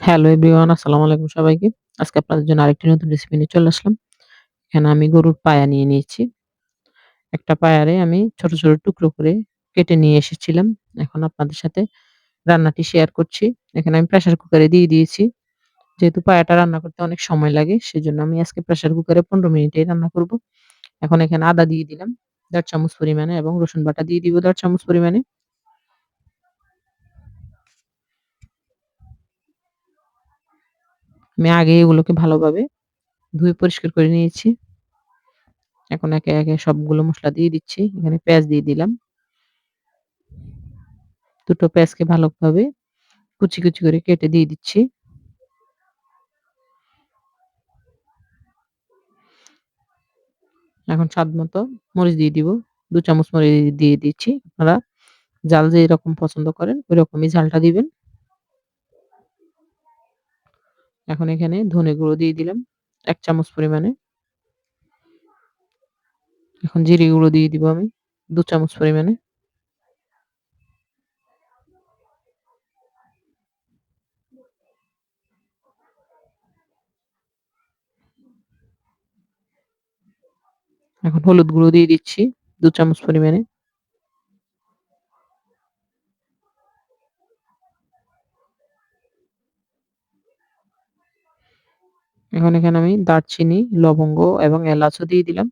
Hello everyone আসসালামু আলাইকুম সবাইকে। আজকে আপনাদের জন্য আরেকটি নতুন রেসিপি নিয়ে চলে আসলাম। এখানে আমি গরুর পায়া নিয়ে নিয়েছি। একটা পায়ারে আমি ছোট, ছোট টুকরো করে কেটে নিয়ে এসেছিলাম। এখন আপনাদের সাথে রান্নাটি শেয়ার করছি। এখানে আমি প্রেশার কুকারে দিয়ে দিয়েছি। যেহেতু পায়াটা রান্না করতে অনেক সময় লাগে সেজন্য আমি আজকে প্রেশার কুকারে ১৫ মিনিটেই রান্না করব। এখন এখানে আদা দিয়ে দিলাম ১.৫ চামচ পরিমাণে এবং রসুন বাটা দিয়ে দিব ১.৫ চামচ পরিমাণে। আমি আগে এগুলোকে ভালোভাবে ধুয়ে পরিষ্কার করে নিয়েছি। এখন একে, একে সবগুলো মশলা দিয়ে দিচ্ছি। এখানে পেঁয়াজ দিয়ে দিলাম। দুটো পেঁয়াজকে ভালোভাবে কুচি, কুচি করে কেটে দিয়ে দিচ্ছি। এখন স্বাদ মতো মরিচ দিয়ে দিব। দু চামচ মরিচ দিয়ে দিচ্ছি। আপনারা জাল যেরকম পছন্দ করেন ওইরকমই ঝালটা দিবেন। এখন এখানে ধনে গুঁড়ো দিয়ে দিলাম, এক চামচ পরিমাণে। এখন জিরে গুঁড়ো দিয়ে দিব আমি, দু চামচ পরিমাণে। এখন হলুদ গুঁড়ো দিয়ে দিচ্ছি, দু চামচ পরিমাণে। এখন এখানে আমি দারচিনি, লবঙ্গ এবং এলাচও দিয়ে দিলাম।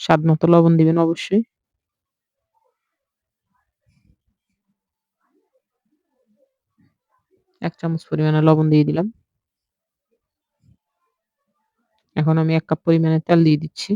স্বাদ মতো লবণ দিবেন অবশ্যই। এক চামচ পরিমাণে লবণ দিয়ে দিলাম। এখন আমি এক কাপ পরিমাণে তেল দিয়ে দিচ্ছি।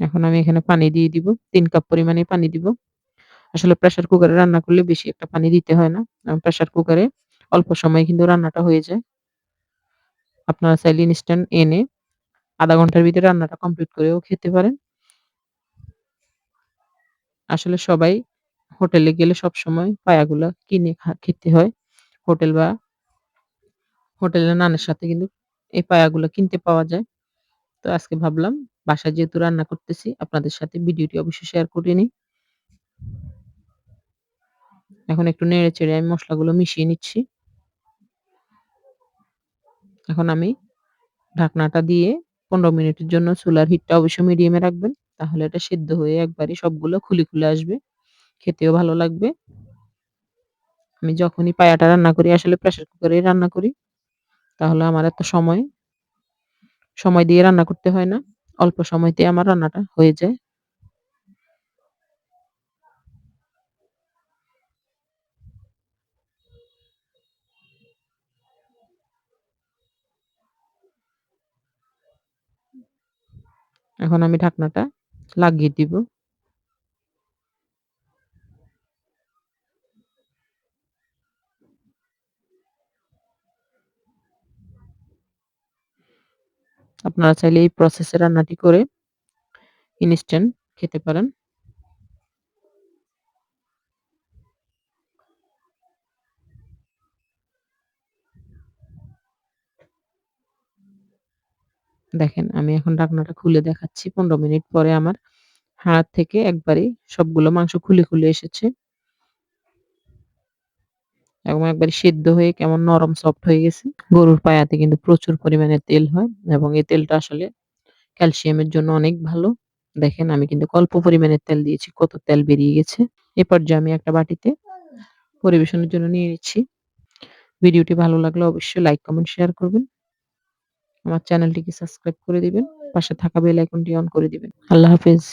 এখন আমি এখানে পানি দিয়ে দিব। তিন কাপ পরিমাণে পানি দিব। আসলে প্রেশার কুকারে রান্না করলে বেশি একটা পানি দিতে হয় না। প্রেশার কুকারে অল্প সময়ে কিন্তু রান্নাটা হয়ে যায়। আপনারা চাইলে ইনস্ট্যান্ট এনে আধা ঘণ্টার ভিতরে রান্নাটা কমপ্লিট করেও খেতে পারেন। আসলে সবাই হোটেলে গেলে সবসময় পায়াগুলা কিনে খেতে হয়। হোটেল বা হোটেলের নানের সাথে কিন্তু এই পায়াগুলো কিনতে পাওয়া যায়। তো আজকে ভাবলাম বাসায় যেহেতু রান্না করতেছি আপনাদের সাথে ভিডিওটি অবশ্যই শেয়ার করে নিই। এখন একটু নেড়ে-চেড়ে আমি মশলাগুলো মিশিয়ে নিচ্ছি। এখন আমি ঢাকনাটা দিয়ে ১৫ মিনিটের জন্য চুলার হিটটা অবশ্যই মিডিয়ামে রাখবেন। তাহলে এটা সেদ্ধ হয়ে একবারই সবগুলো খুলে, খুলে আসবে। খেতেও ভালো লাগবে। আমি যখনই পায়াটা রান্না করি আসলে প্রেশার কুকারেই রান্না করি। তাহলে আমার এত সময় সময় দিয়ে রান্না করতে হয় না। অল্প সময়তে আমার রান্নাটা হয়ে যায়। এখন আমি ঢাকনাটা লাগিয়ে দিব। আপনারা চাইলে এই প্রসেসে রান্নাটি করে ইনস্ট্যান্ট খেতে পারেন। দেখেন আমি এখন ঢাকনাটা খুলে দেখাচ্ছি ১৫ মিনিট পরে আমার হাড় থেকে একবারেই সবগুলো মাংস খুলে, খুলে এসেছে। এবং একবারে সিদ্ধ হয়ে কেমন নরম সফট হয়ে গেছে। গরুর পায়াতে কিন্তু প্রচুর পরিমাণে তেল হয় এবং এই তেলটা আসলে ক্যালসিয়ামের জন্য অনেক ভালো। দেখেন আমি কিন্তু অল্প পরিমাণে তেল দিয়েছি কত তেল বেরিয়ে গেছে। এ পর্যায়ে আমি একটা বাটিতে পরিবেশনের জন্য নিয়ে নিচ্ছি। ভিডিওটি ভালো লাগলে অবশ্যই লাইক, কমেন্ট, শেয়ার করবেন। আমার চ্যানেলটিকে সাবস্ক্রাইব করে দিবেন। পাশে থাকা বেল আইকনটি অন করে দিবেন। আল্লাহ হাফেজ।